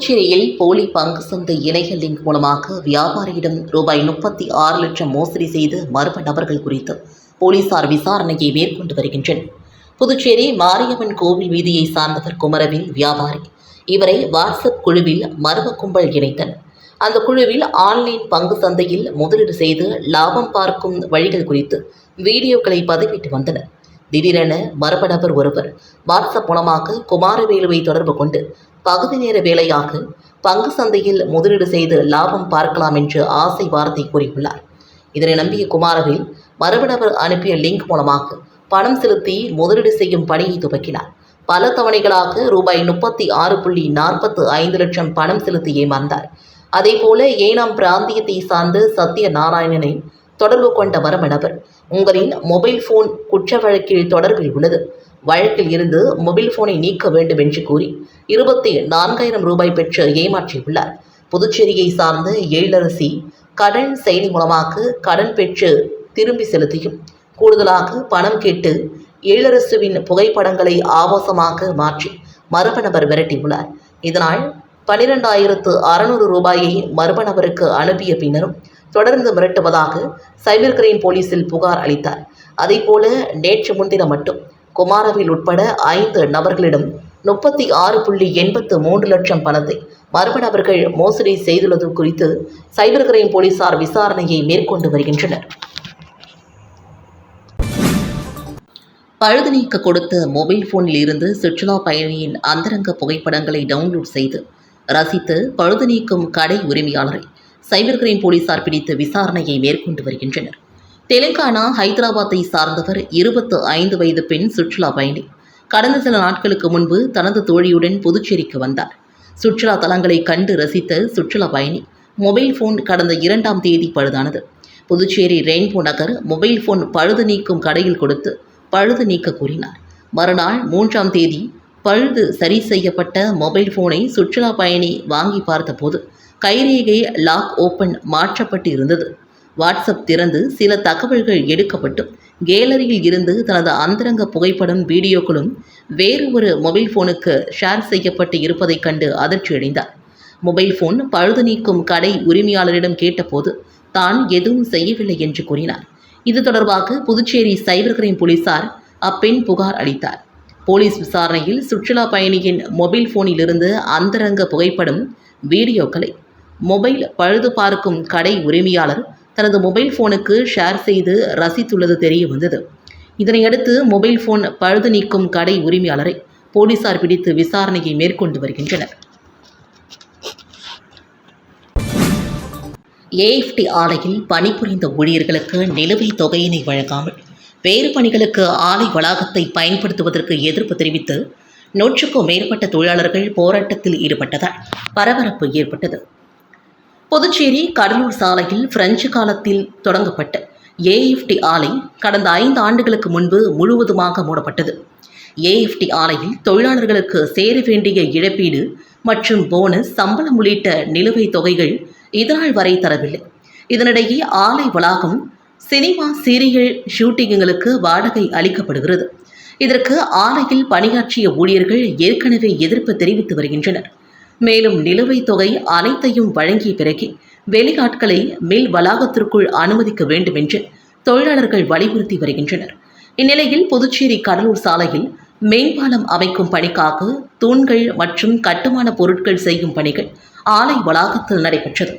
புதுச்சேரியில் போலி பங்கு சந்தை இணைய லிங்க் மூலமாக வியாபாரியிடம் ரூபாய் முப்பத்தி ஆறு லட்சம் மோசடி செய்து மர்ம நபர்கள் குறித்து போலீசார் விசாரணையை மேற்கொண்டு வருகின்றனர். புதுச்சேரி மாரியம்மன் கோவில் வீதியை சார்ந்தவர் குமரவேல் வியாபாரி. இவரை வாட்ஸ்அப் குழுவில் மர்ம கும்பல் இணைத்தனர். அந்த குழுவில் ஆன்லைன் பங்கு சந்தையில் முதலீடு செய்து லாபம் பார்க்கும் வழிகள் குறித்து வீடியோக்களை பதிவிட்டு வந்தனர். திடீரென மர்ம நபர் ஒருவர் வாட்ஸ்அப் மூலமாக குமாரவேலுவை தொடர்பு கொண்டு பகுதி நேர வேலையாக பங்கு சந்தையில் முதலீடு செய்து லாபம் பார்க்கலாம் என்று ஆசை வார்த்தை கூறியுள்ளார். இதனை நம்பிய குமாரவேல் மர்ம நபர் அனுப்பிய லிங்க் மூலமாக பணம் செலுத்தி முதலீடு செய்யும் பணியை துவக்கினார். பல தவணைகளாக ரூபாய் முப்பத்தி ஆறு புள்ளி நாற்பத்து ஐந்து லட்சம் பணம் செலுத்தி ஏமாந்தார். அதேபோல ஏனாம் பிராந்தியத்தை சார்ந்த சத்ய நாராயணனை தொடர்பு கொண்ட மர்ம நபர் உங்களின் மொபைல் ஃபோன் குற்ற வழக்கில் தொடர்பில் உள்ளது. வழக்கில் இருந்து மொபைல் ஃபோனை நீக்க வேண்டும் என்று கூறி இருபத்தி நான்காயிரம் ரூபாய் பெற்று ஏமாற்றியுள்ளார். புதுச்சேரியை சார்ந்த எழிலரசி கடன் செயலி மூலமாக கடன் பெற்று திரும்பி செலுத்தியும். கூடுதலாக பணம் கேட்டு எழிலரசுவின் புகைப்படங்களை ஆபாசமாக மாற்றி மர்ம நபர் விரட்டியுள்ளார். இதனால் பனிரெண்டாயிரத்து அறுநூறு ரூபாயை மர்ம நபருக்கு அனுப்பிய பின்னரும் தொடர்ந்து மிரட்டுவதாக சைபர் கிரைம் போலீசில் புகார் அளித்தார். அதேபோல நேற்று முன்தினம் மட்டும் குமாரவில் உட்பட ஐந்து நபர்களிடம் முப்பத்தி ஆறு புள்ளி எண்பத்து மூன்று லட்சம் பணத்தை மர்ம நபர்கள் மோசடி செய்துள்ளது குறித்து சைபர் கிரைம் போலீசார் விசாரணையை மேற்கொண்டு வருகின்றனர். பழுது நீக்க கொடுத்த மொபைல் போனில் இருந்து சுற்றுலா பயணியின் அந்தரங்க புகைப்படங்களை டவுன்லோட் செய்து ரசித்து பழுது நீக்கும் கடை உரிமையாளரை சைபர் கிரைம் போலீசார் பிடித்து விசாரணையை மேற்கொண்டு வருகின்றனர். தெலுங்கானா ஹைதராபாத்தை சார்ந்தவர் இருபத்து ஐந்து வயது பெண் சுற்றுலா பயணி. கடந்த சில நாட்களுக்கு முன்பு தனது தோழியுடன் புதுச்சேரிக்கு வந்தார். சுற்றுலா தலங்களை கண்டு ரசித்த சுற்றுலா பயணி மொபைல் போன் கடந்த இரண்டாம் தேதி பழுதானது. Puducherry rainbow Nagar mobile phone பழுது நீக்கும் கடையில் கொடுத்து பழுது நீக்க கூறினார் மறுநாள் மூன்றாம் தேதி பழுது சரி செய்யப்பட்ட மொபைல் போனை சுற்றுலா பயணி வாங்கி பார்த்தபோது கைரேகை லாக் ஓப்பன் மாற்றப்பட்டு இருந்தது வாட்ஸ்அப் திறந்து சில தகவல்கள் எடுக்கப்பட்டும் கேலரியில் இருந்து தனது அந்தரங்க புகைப்படம் வீடியோக்களும் வேறு ஒரு மொபைல் ஃபோனுக்கு ஷேர் செய்யப்பட்டு இருப்பதைக் கண்டு அதிர்ச்சியடைந்தார் மொபைல் ஃபோன் பழுது நீக்கும் கடை உரிமையாளரிடம் கேட்டபோது தான் எதுவும் செய்யவில்லை என்று கூறினார். இது தொடர்பாக புதுச்சேரி சைபர் கிரைம் போலீசார் அப்பெண் புகார் அளித்தார். போலீஸ் விசாரணையில் சுற்றுலா பயணியின் மொபைல் ஃபோனிலிருந்து அந்தரங்க புகைப்படம் வீடியோக்களை மொபைல் பழுது பார்க்கும் கடை உரிமையாளர் தனது மொபைல் போனுக்கு ஷேர் செய்து ரசித்துள்ளது தெரிய வந்தது. இதனையடுத்து மொபைல் போன் பழுது நீக்கும் கடை உரிமையாளரை போலீசார் பிடித்து விசாரணையை மேற்கொண்டு வருகின்றனர். ஏஎஃப்டி ஆலையில் பணிபுரிந்த ஊழியர்களுக்கு நிலுவைத் தொகையினை வழங்காமல் வேறு பணிகளுக்கு ஆலை வளாகத்தை பயன்படுத்துவதற்கு எதிர்ப்பு தெரிவித்து நூற்றுக்கும் மேற்பட்ட தொழிலாளர்கள் போராட்டத்தில் ஈடுபட்டதால் பரபரப்பு ஏற்பட்டது. புதுச்சேரி கடலூர் சாலையில் பிரெஞ்சு காலத்தில் தொடங்கப்பட்ட ஏஎஃப்டி ஆலை கடந்த ஐந்து ஆண்டுகளுக்கு முன்பு முழுவதுமாக மூடப்பட்டது. ஏஎஃப்டி ஆலையில் தொழிலாளர்களுக்கு சேர வேண்டிய இழப்பீடு மற்றும் போனஸ் சம்பளம் உள்ளிட்ட நிலுவைத் தொகைகள் இதனால் வரை தரவில்லை. இதனிடையே ஆலை வளாகம் சினிமா சீரியல் ஷூட்டிங்குகளுக்கு வாடகை அளிக்கப்படுகிறது. இதற்கு ஆலையில் பணியாற்றிய ஊழியர்கள் ஏற்கனவே எதிர்ப்பு தெரிவித்து வருகின்றனர். மேலும் நிலுவைத் தொகை அனைத்தையும் வழங்கிய பிறகு வெளியாட்களை மில் வளாகத்திற்குள் அனுமதிக்க வேண்டும் என்று தொழிலாளர்கள் வலியுறுத்தி வருகின்றனர். இந்நிலையில் புதுச்சேரி கடலூர் சாலையில் மேம்பாலம் அமைக்கும் பணிக்காக தூண்கள் மற்றும் கட்டுமான பொருட்கள் செய்யும் பணிகள் ஆலை வளாகத்தில் நடைபெற்றது.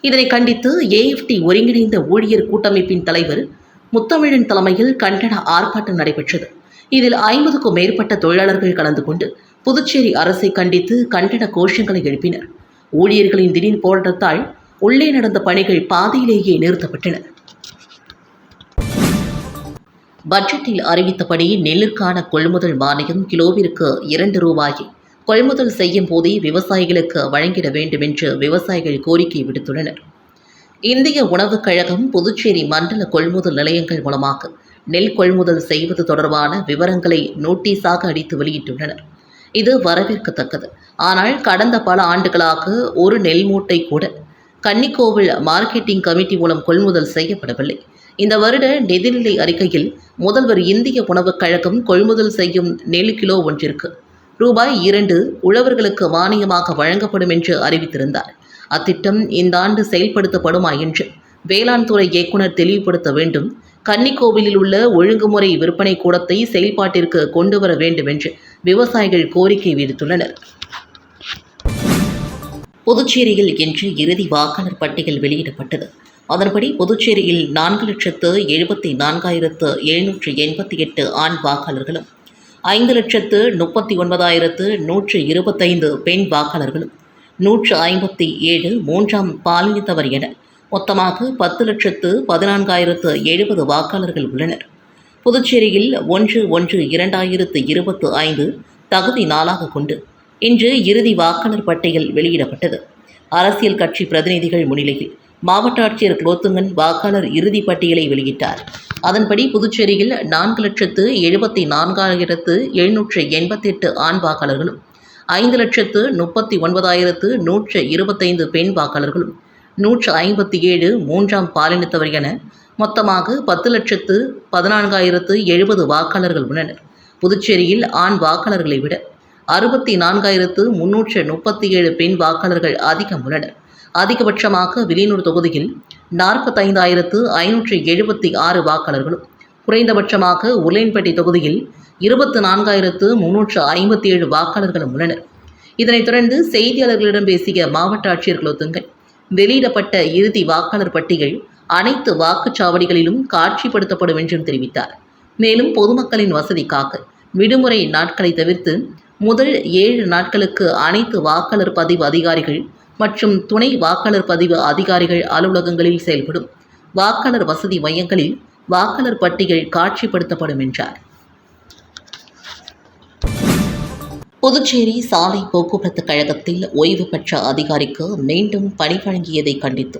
இதனை கண்டித்து ஏஎஃப்டி ஒருங்கிணைந்த ஊழியர் கூட்டமைப்பின் தலைவர் முத்தமிழன் தலைமையில் கண்டன ஆர்ப்பாட்டம் நடைபெற்றது. இதில் ஐம்பதுக்கும் மேற்பட்ட தொழிலாளர்கள் கலந்து கொண்டு புதுச்சேரி அரசை கண்டித்து கண்டன கோஷங்களை எழுப்பினர். ஊழியர்களின் திடீர் போராட்டத்தால் உள்ளே நடந்த பணிகள் பாதியிலேயே நிறுத்தப்பட்டன. பட்ஜெட்டில் அறிவித்தபடி நெல்லுக்கான கொள்முதல் மானியம் கிலோவிற்கு இரண்டு ரூபாயை கொள்முதல் செய்யும் போதே விவசாயிகளுக்கு வழங்கிட வேண்டும் என்று விவசாயிகள் கோரிக்கை விடுத்துள்ளனர். இந்திய உணவுக் கழகம் புதுச்சேரி மண்டல கொள்முதல் நிலையங்கள் மூலமாக நெல் கொள்முதல் செய்வது தொடர்பான விவரங்களை நோட்டீஸாக அடித்து வெளியிட்டுள்ளனர். இது வரவேற்கத்தக்கது. ஆனால் கடந்த பல ஆண்டுகளாக ஒரு நெல் மூட்டை கூட கன்னிக்கோவில் மார்க்கெட்டிங் கமிட்டி மூலம் கொள்முதல் செய்யப்படவில்லை. இந்த வருட நிதிநிலை அறிக்கையில் முதல்வர் இந்திய உணவுக் கழகம் கொள்முதல் செய்யும் நெல் கிலோ ஒன்றிற்கு ரூபாய் இரண்டு உழவர்களுக்கு மானியமாக வழங்கப்படும் என்று அறிவித்திருந்தார். அத்திட்டம் இந்த ஆண்டு செயல்படுத்தப்படுமா என்று வேளாண் துறை இயக்குனர் தெளிவுபடுத்த வேண்டும். கன்னிக்கோவிலில் உள்ள ஒழுங்குமுறை விற்பனை கூடத்தை செயல்பாட்டிற்கு கொண்டு வர வேண்டும் என்று விவசாயிகள் கோரிக்கை விடுத்துள்ளனர். புதுச்சேரியில் இன்று இறுதி வாக்காளர் பட்டியல் வெளியிடப்பட்டது. அதன்படி புதுச்சேரியில் நான்கு லட்சத்து எழுபத்தி நான்காயிரத்து எழுநூற்று எண்பத்தி எட்டு ஆண் வாக்காளர்களும் ஐந்து லட்சத்து முப்பத்தி ஒன்பதாயிரத்து நூற்று இருபத்தைந்து பெண் வாக்காளர்களும் நூற்று ஐம்பத்தி ஏழு மூன்றாம் பாலினத்தவர் என மொத்தமாக பத்து லட்சத்து பதினான்காயிரத்து எழுபது வாக்காளர்கள் உள்ளனர். புதுச்சேரியில் ஒன்று ஒன்று இரண்டாயிரத்து இருபத்து ஐந்து தகுதி நாளாக கொண்டு இன்று இறுதி வாக்காளர் பட்டியல் வெளியிடப்பட்டது. அரசியல் கட்சி பிரதிநிதிகள் முன்னிலையில் மாவட்ட ஆட்சியர் குலோத்துங்கன் வாக்காளர் இறுதி பட்டியலை வெளியிட்டார். அதன்படி புதுச்சேரியில் நான்கு லட்சத்து எழுபத்தி நான்காயிரத்து எழுநூற்று எண்பத்தெட்டு ஆண் வாக்காளர்களும் ஐந்து லட்சத்து முப்பத்தி ஒன்பதாயிரத்து நூற்று இருபத்தைந்து பெண் வாக்காளர்களும் நூற்று ஐம்பத்தி ஏழு மூன்றாம் பாலினத்தவர் என மொத்தமாக பத்து லட்சத்து பதினான்காயிரத்து எழுபது வாக்காளர்கள் உள்ளனர். புதுச்சேரியில் ஆண் வாக்காளர்களை விட அறுபத்தி நான்காயிரத்து முன்னூற்று முப்பத்தி ஏழு பெண் வாக்காளர்கள் அதிகம் உள்ளனர். அதிகபட்சமாக வில்லியனூர் தொகுதியில் நாற்பத்தைந்தாயிரத்து ஐநூற்று எழுபத்தி ஆறு வாக்காளர்களும் குறைந்தபட்சமாக உருளையன்பேட்டை தொகுதியில் இருபத்து நான்காயிரத்து முன்னூற்று ஐம்பத்தி ஏழு வாக்காளர்களும் உள்ளனர். இதனைத் தொடர்ந்து செய்தியாளர்களிடம் பேசிய மாவட்ட ஆட்சியர் குலோத்துங்கன் வெளியிடப்பட்ட இறுதி வாக்காளர் பட்டியல் அனைத்து வாக்குச்சாவடிகளிலும் காட்சிப்படுத்தப்படும் என்றும் தெரிவித்தார். மேலும் பொதுமக்களின் வசதிக்காக விடுமுறை நாட்களை தவிர்த்து முதல் ஏழு நாட்களுக்கு அனைத்து வாக்காளர் பதிவு அதிகாரிகள் மற்றும் துணை வாக்காளர் பதிவு அதிகாரிகள் அலுவலகங்களில் செயல்படும் வாக்காளர் வசதி மையங்களில் வாக்காளர் பட்டியல் காட்சிப்படுத்தப்படும் என்றார். புதுச்சேரி சாலை போக்குவரத்து கழகத்தில் ஓய்வு பெற்ற அதிகாரிக்கு மீண்டும் பணி வழங்கியதை கண்டித்து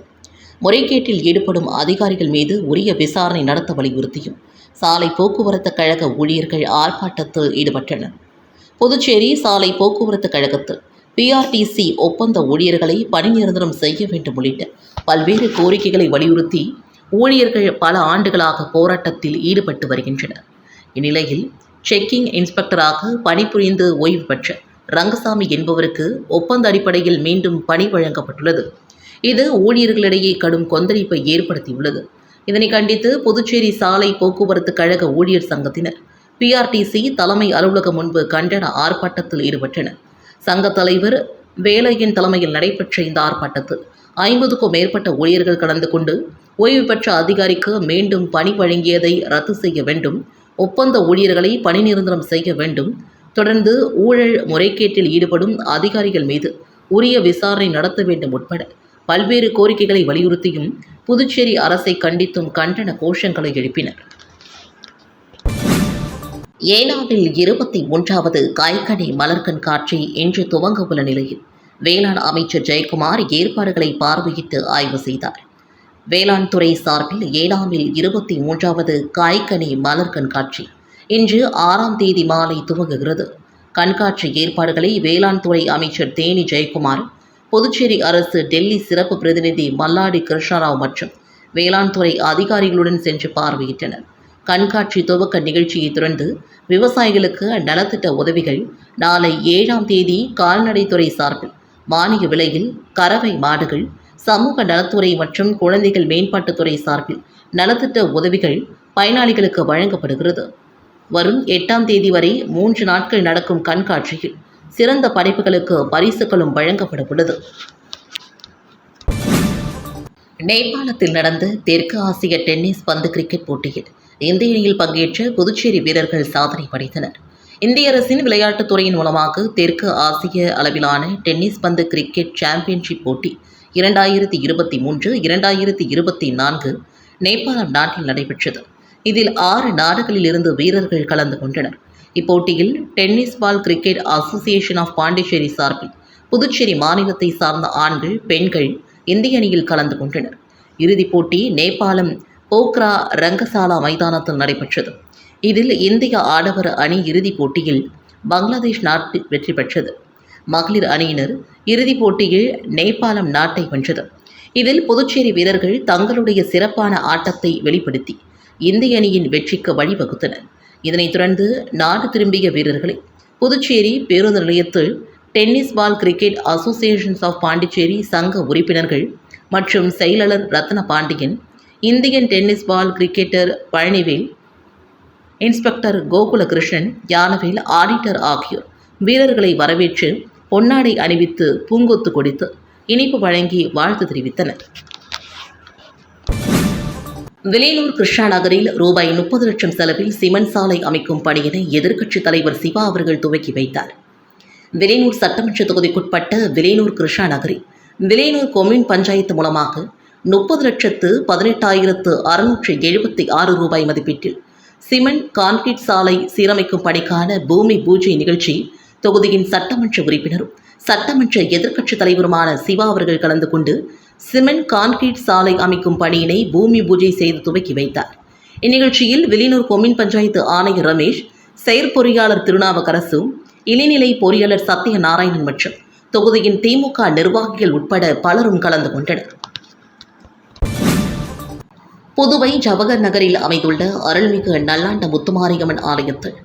முறைகேட்டில் ஈடுபடும் அதிகாரிகள் மீது உரிய விசாரணை நடத்த வலியுறுத்தியும் சாலை போக்குவரத்து கழக ஊழியர்கள் ஆர்ப்பாட்டத்தில் ஈடுபட்டனர். புதுச்சேரி சாலை போக்குவரத்து கழகத்தில் பிஆர்டிசி ஒப்பந்த ஊழியர்களை பணி நிரந்தரம் செய்ய வேண்டும் உள்ளிட்ட பல்வேறு கோரிக்கைகளை வலியுறுத்தி ஊழியர்கள் பல ஆண்டுகளாக போராட்டத்தில் ஈடுபட்டு வருகின்றனர். இந்நிலையில் செக்கிங் இன்ஸ்பெக்டராக பணிபுரிந்து ஓய்வு பெற்ற ரங்கசாமி என்பவருக்கு ஒப்பந்த அடிப்படையில் மீண்டும் பணி வழங்கப்பட்டுள்ளது. இது ஊழியர்களிடையே கடும் கொந்தளிப்பை ஏற்படுத்தியுள்ளது. இதனை கண்டித்து புதுச்சேரி சாலை போக்குவரத்து கழக ஊழியர் சங்கத்தினர் பிஆர்டிசி தலைமை அலுவலகம் முன்பு கண்டன ஆர்ப்பாட்டத்தில் ஈடுபட்டனர். சங்க தலைவர் வேலையின் தலைமையில் நடைபெற்ற இந்த ஆர்ப்பாட்டத்தில் ஐம்பதுக்கும் மேற்பட்ட ஊழியர்கள் கலந்து கொண்டு ஓய்வு பெற்ற அதிகாரிக்கு மீண்டும் பணி வழங்கியதை ரத்து செய்ய வேண்டும் ஒப்பந்த ஊழியர்களை பணி நிரந்தரம் செய்ய வேண்டும். தொடர்ந்து ஊழல் முறைகேட்டில் ஈடுபடும் அதிகாரிகள் மீது உரிய விசாரணை நடத்த வேண்டும் உட்பட பல்வேறு கோரிக்கைகளை வலியுறுத்தியும் புதுச்சேரி அரசை கண்டித்தும் கண்டன கோஷங்களை எழுப்பினர். ஏனாமில் இருபத்தி மூன்றாவது காய்கனி மலர் கண்காட்சி இன்று துவங்க உள்ள நிலையில் வேளாண் அமைச்சர் ஜெயக்குமார் ஏற்பாடுகளை பார்வையிட்டு ஆய்வு செய்தார். வேளாண் துறை சார்பில் ஏனாமில் இருபத்தி மூன்றாவது காய்கனி மலர் கண்காட்சி. இன்று ஆறாம் தேதி மாலை துவங்குகிறது. கண்காட்சி ஏற்பாடுகளை வேளாண் துறை அமைச்சர் தேனி ஜெயக்குமார் புதுச்சேரி அரசு டெல்லி சிறப்பு பிரதிநிதி மல்லாடி கிருஷ்ணராவ் மற்றும் வேளாண் துறை அதிகாரிகளுடன் சென்று பார்வையிட்டனர். கண்காட்சி துவக்க நிகழ்ச்சியை தொடர்ந்து விவசாயிகளுக்கு நலத்திட்ட உதவிகள் நாளை ஏழாம் தேதி கால்நடைத்துறை சார்பில் மானிய விலையில் கறவை மாடுகள் சமூக நலத்துறை மற்றும் குழந்தைகள் மேம்பாட்டுத்துறை சார்பில் நலத்திட்ட உதவிகள் பயனாளிகளுக்கு வழங்கப்படுகிறது. வரும் எட்டாம் தேதி வரை மூன்று நாட்கள் நடக்கும் கண்காட்சியில் சிறந்த படைப்புகளுக்கு பரிசுகளும் வழங்கப்பட உள்ளது நேபாளத்தில் நடந்த தெற்கு ஆசிய டென்னிஸ் பந்து கிரிக்கெட் போட்டியில் இந்திய அணியில் பங்கேற்ற புதுச்சேரி வீரர்கள் சாதனை படைத்தனர். இந்திய அரசின் விளையாட்டுத்துறையின் மூலமாக தெற்கு ஆசிய அளவிலான டென்னிஸ் பந்து கிரிக்கெட் சாம்பியன்ஷிப் போட்டி இரண்டாயிரத்தி இருபத்தி மூன்று இரண்டாயிரத்தி இருபத்தி நான்கு நேபாளம் நாட்டில் நடைபெற்றது. இதில் ஆறு நாடுகளிலிருந்து வீரர்கள் கலந்து கொண்டனர். இப்போட்டியில் tennis ball cricket association of Pondicherry சார்பில் புதுச்சேரி மாநிலத்தை சார்ந்த ஆண்கள் பெண்கள் இந்திய அணியில் கலந்து கொண்டனர். இறுதிப் போட்டி நேபாளம் போக்ரா ரங்கசாலா மைதானத்தில் நடைபெற்றது. இதில் இந்திய ஆடவர் அணி இறுதிப் போட்டியில் பங்களாதேஷ் நாட்டு வெற்றி பெற்றது. மகளிர் அணியினர் இறுதிப் போட்டியில் நேபாளம் நாட்டை வென்றது. இதில் புதுச்சேரி வீரர்கள் தங்களுடைய சிறப்பான ஆட்டத்தை வெளிப்படுத்தி இந்திய அணியின் வெற்றிக்கு வழிவகுத்தனர். இதனைத் தொடர்ந்து நாடு திரும்பிய வீரர்களை புதுச்சேரி பேருந்து நிலையத்தில் tennis ball cricket associations of Pondicherry சங்க உறுப்பினர்கள் மற்றும் செயலாளர் Ratna Pandian Indian tennis ball cricketer Palanivel inspector Gokulakrishnan Gnanavel auditor ஆகியோர் வீரர்களை வரவேற்று பொன்னாடை அணிவித்து பூங்கொத்து கொடுத்து இனிப்பு வழங்கி வாழ்த்து தெரிவித்தனர். விலையூர் கிருஷ்ணா நகரில் ரூபாய் முப்பது லட்சம் செலவில் சிமெண்ட் சாலை அமைக்கும் பணியினை எதிர்க்கட்சித் தலைவர் சிவா அவர்கள் துவக்கி வைத்தார். விலையூர் சட்டமன்ற தொகுதிக்குட்பட்ட விலையூர் கிருஷ்ணா நகரில் விலையூர் கொம்யூன் பஞ்சாயத்து மூலமாக முப்பது லட்சத்து பதினெட்டாயிரத்து அறுநூற்று எழுபத்தி ஆறு ரூபாய் மதிப்பீட்டில் சிமெண்ட் கான்கிரீட் சாலை சீரமைக்கும் பணிக்கான பூமி பூஜை நிகழ்ச்சி தொகுதியின் சட்டமன்ற உறுப்பினரும் சட்டமன்ற எதிர்க்கட்சித் தலைவருமான சிவா அவர்கள் கலந்து கொண்டு சிமெண்ட் கான்கிரீட் சாலை அமைக்கும் பணியினை பூமி பூஜை செய்து துவக்கி வைத்தார். இந்நிகழ்ச்சியில் வில்லியனூர் கொம்யூன் பஞ்சாயத்து ஆணையர் ரமேஷ் செயற்பொறியாளர் திருநாவுக்கரசு இளைநிலை பொறியாளர் சத்யநாராயணன் மற்றும் தொகுதியின் திமுக நிர்வாகிகள் உட்பட பலரும் கலந்து கொண்டனர். புதுவை ஜவஹர் நகரில் அமைந்துள்ள அருள்மிகு நல்லாண்ட முத்துமாரியம்மன் ஆலயத்தில்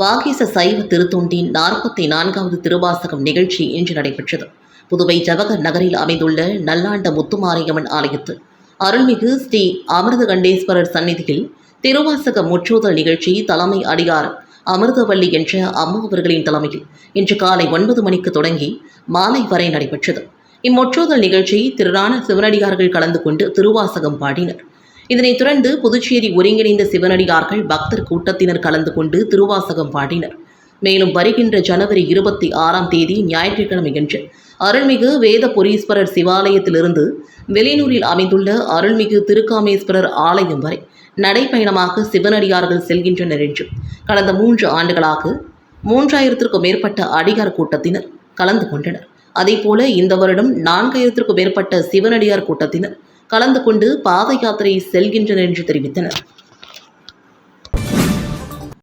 வாகீச சைவ திருத்தொண்டின் நாற்பத்தி நான்காவது திருவாசகம் நிகழ்ச்சி இன்று நடைபெற்றது. புதுவை ஜவஹர் நகரில் அமைந்துள்ள நல்லாண்ட முத்துமாரியம்மன் ஆலயத்தில் அருள்மிகு ஸ்ரீ அமிர்தகண்டேஸ்வரர் சந்நிதியில் திருவாசக முற்றோதல் நிகழ்ச்சி தலைமை அடியார் அமிர்தவள்ளி என்ற அம்மா அவர்களின் தலைமையில் இன்று காலை ஒன்பது மணிக்கு தொடங்கி மாலை வரை நடைபெற்றது. இம்முற்றோதல் நிகழ்ச்சி திரளான சிவனடியார்கள் கலந்து கொண்டு திருவாசகம் பாடினர். இதனைத் தொடர்ந்து புதுச்சேரி ஒருங்கிணைந்த சிவனடியார்கள் பக்தர் கூட்டத்தினர் கலந்து கொண்டு திருவாசகம் பாடினர். மேலும் வருகின்ற ஜனவரி இருபத்தி ஆறாம் தேதி ஞாயிற்றுக்கிழமையன்று அருள்மிகு வேத பொரீஸ்வரர் சிவாலயத்திலிருந்து வெளியூரில் அமைந்துள்ள அருள்மிகு திருக்காமேஸ்வரர் ஆலயம் வரை நடைப்பயணமாக சிவனடியார்கள் செல்கின்றனர் என்றும் கடந்த மூன்று ஆண்டுகளாக மூன்றாயிரத்திற்கும் மேற்பட்ட அடியார் கூட்டத்தினர் கலந்து கொண்டனர். அதேபோல இந்த வருடம் நான்காயிரத்திற்கும் மேற்பட்ட சிவனடியார் கூட்டத்தினர் கலந்து கொண்டு பாத யாத்திரை செல்கின்றனர் என்று தெரிவித்தனர்.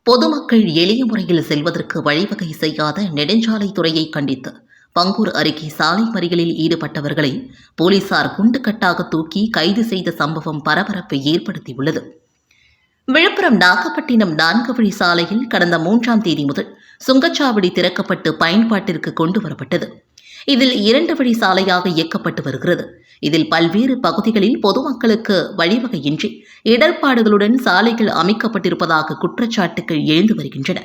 பொதுமக்கள் எளிய முறையில் செல்வதற்கு வழிவகை செய்யாத நெடுஞ்சாலைத்துறையை கண்டித்து பங்கூர் அருகே சாலை மறியலில் ஈடுபட்டவர்களை போலீசார் குண்டுக்கட்டாக தூக்கி கைது செய்த சம்பவம் பரபரப்பை ஏற்படுத்தியுள்ளது. விழுப்புரம் நாகப்பட்டினம் நான்கு வழி சாலையில் கடந்த மூன்றாம் தேதி முதல் சுங்கச்சாவடி திறக்கப்பட்டு பயன்பாட்டிற்கு கொண்டு வரப்பட்டது. இதில் இரண்டு வழி சாலையாக இயக்கப்பட்டு வருகிறது. இதில் பல்வேறு பகுதிகளில் பொதுமக்களுக்கு வழிவகையின்றி இடர்பாடுகளுடன் சாலைகள் அமைக்கப்பட்டிருப்பதாக குற்றச்சாட்டுகள் எழுந்து வருகின்றன.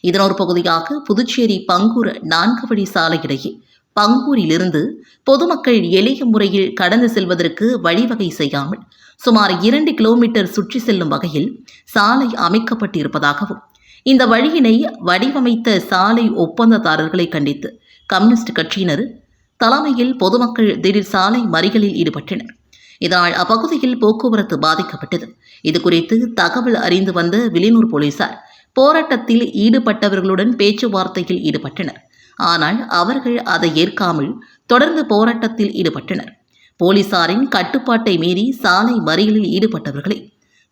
இதன் ஒரு பகுதியாக புதுச்சேரி பங்கூர் நான்கு வழி சாலை பங்கூரிலிருந்து பொதுமக்கள் எளிய முறையில் கடந்து செல்வதற்கு வழிவகை செய்யாமல் சுமார் இரண்டு கிலோமீட்டர் சுற்றி செல்லும் வகையில் சாலை அமைக்கப்பட்டிருப்பதாகவும் இந்த வழியினை வடிவமைத்த சாலை ஒப்பந்ததாரர்களை கண்டித்து கம்யூனிஸ்ட் கட்சியினர் தலைமையில் பொதுமக்கள் திடீர் சாலை மறிகளில் ஈடுபட்டனர். இதனால் அப்பகுதியில் போக்குவரத்து பாதிக்கப்பட்டது. இதுகுறித்து தகவல் அறிந்து வந்த விலினூர் போலீசார் போராட்டத்தில் ஈடுபட்டவர்களுடன் பேச்சுவார்த்தையில் ஈடுபட்டனர். ஆனால் அவர்கள் அதை ஏற்காமல் தொடர்ந்து போராட்டத்தில் ஈடுபட்டனர். போலீசாரின் கட்டுப்பாட்டை மீறி சாலை மறியலில் ஈடுபட்டவர்களை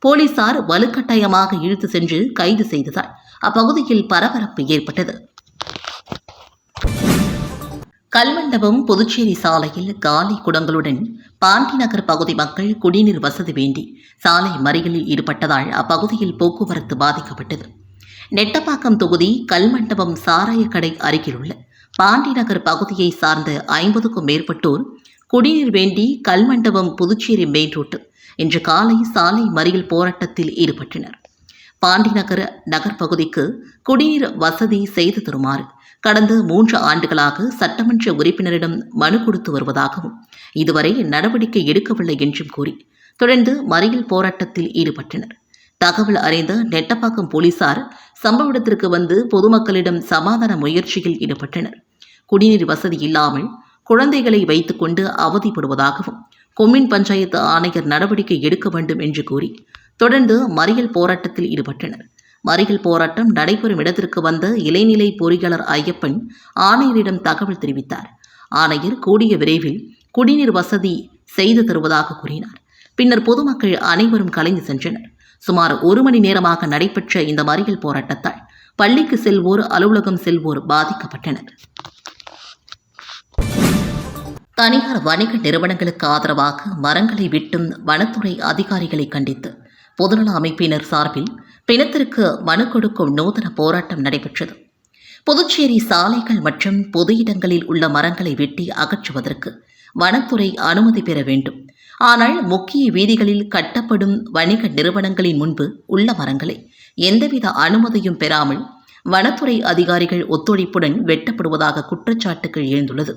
போலீசார் வலுக்கட்டாயமாக இழுத்து சென்று கைது செய்ததால் அப்பகுதியில் பரபரப்பு ஏற்பட்டது. கல்மண்டபம் புதுச்சேரி சாலையில் காலி குடங்களுடன் பாண்டி நகர் பகுதி மக்கள் குடிநீர் வசதி வேண்டி சாலை மறியலில் ஈடுபட்டதால் அப்பகுதியில் போக்குவரத்து பாதிக்கப்பட்டது. நெட்டப்பாக்கம் தொகுதி கல்மண்டபம் சாராயக்கடை அருகிலுள்ள பாண்டி நகர் பகுதியை சார்ந்த ஐம்பதுக்கும் மேற்பட்டோர் குடிநீர் வேண்டி கல்மண்டபம் புதுச்சேரி மெயின் ரோட்டு இன்று காலை சாலை மறியல் போராட்டத்தில் ஈடுபட்டனர். பாண்டிநகர் நகர் பகுதிக்கு குடிநீர் வசதி செய்து தருமாறு கடந்த மூன்று ஆண்டுகளாக சட்டமன்ற உறுப்பினரிடம் மனு கொடுத்து வருவதாகவும் இதுவரை நடவடிக்கை எடுக்கவில்லை என்றும் கூறி தொடர்ந்து மறியல் போராட்டத்தில் ஈடுபட்டனர். தகவல் அறிந்த நெட்டப்பாக்கம் போலீசார் சம்பவ இடத்திற்கு வந்து பொதுமக்களிடம் சமாதான முயற்சியில் ஈடுபட்டனர். குடிநீர் வசதி இல்லாமல் குழந்தைகளை வைத்துக்கொண்டு அவதிப்படுவதாகவும் கொம்மின் பஞ்சாயத்து ஆணையர் நடவடிக்கை எடுக்க வேண்டும் என்று கூறி தொடர்ந்து மறியல் போராட்டத்தில் ஈடுபட்டனர். மறியல் போராட்டம் நடைபெறும் இடத்திற்கு வந்த இளைநிலை பொறியாளர் ஐயப்பன் ஆணையரிடம் தகவல் தெரிவித்தார். ஆணையர் கூடிய விரைவில் குடிநீர் வசதி செய்து தருவதாக கூறினார். பின்னர் பொதுமக்கள் அனைவரும் கலைந்து சென்றனர். சுமார் ஒரு மணி நேரமாக நடைபெற்ற இந்த மறியல் போராட்டத்தால் பள்ளிக்கு செல்வோர் அலுவலகம் செல்வோர் பாதிக்கப்பட்டனர். தனியார் வணிக நிறுவனங்களுக்கு ஆதரவாக மரங்களை வெட்டும் வனத்துறை அதிகாரிகளை கண்டித்து பொதுநல அமைப்பினர் சார்பில் பிணத்திற்கு மனு கொடுக்கும் நூதன போராட்டம் நடைபெற்றது. புதுச்சேரி சாலைகள் மற்றும் பொது இடங்களில் உள்ள மரங்களை வெட்டி அகற்றுவதற்கு வனத்துறை அனுமதி பெற வேண்டும். ஆனால் முக்கிய வீதிகளில் கட்டப்படும் வணிக நிறுவனங்களின் முன்பு உள்ள மரங்களை எந்தவித அனுமதியும் பெறாமல் வனத்துறை அதிகாரிகள் ஒத்துழைப்புடன் வெட்டப்படுவதாக குற்றச்சாட்டுகள் எழுந்துள்ளது.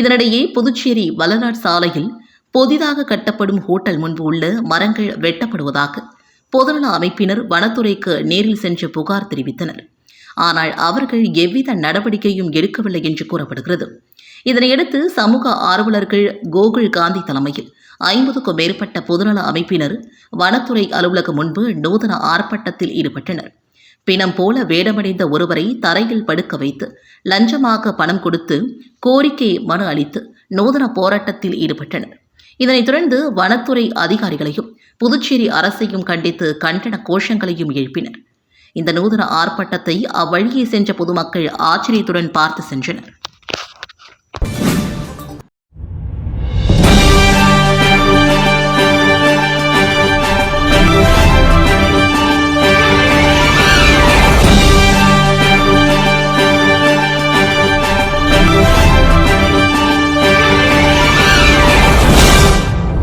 இதனிடையே புதுச்சேரி வலநாட் சாலையில் புதிதாக கட்டப்படும் ஹோட்டல் முன்பு உள்ள மரங்கள் வெட்டப்படுவதாக பொதுநல அமைப்பினர் வனத்துறைக்கு நேரில் சென்று புகார் தெரிவித்தனர். ஆனால் அவர்கள் எவ்வித நடவடிக்கையும் எடுக்கவில்லை என்று கூறப்படுகிறது. இதனையடுத்து சமூக ஆர்வலர்கள் கோகுல் காந்தி தலைமையில் ஐம்பதுக்கும் மேற்பட்ட பொதுநல அமைப்பினர் வனத்துறை அலுவலகம் முன்பு நூதன ஆர்ப்பாட்டத்தில் ஈடுபட்டனர். பிணம் போல வேடமடைந்த ஒருவரை தரையில் படுக்க வைத்து லஞ்சமாக பணம் கொடுத்து கோரிக்கை மனு அளித்து நூதன போராட்டத்தில் ஈடுபட்டனர். இதனைத் தொடர்ந்து வனத்துறை அதிகாரிகளையும் புதுச்சேரி அரசையும் கண்டித்து கண்டன கோஷங்களையும் எழுப்பினர். இந்த நூதன ஆர்ப்பாட்டத்தை அவ்வழியே சென்ற பொதுமக்கள் ஆச்சரியத்துடன் பார்த்து சென்றனர்.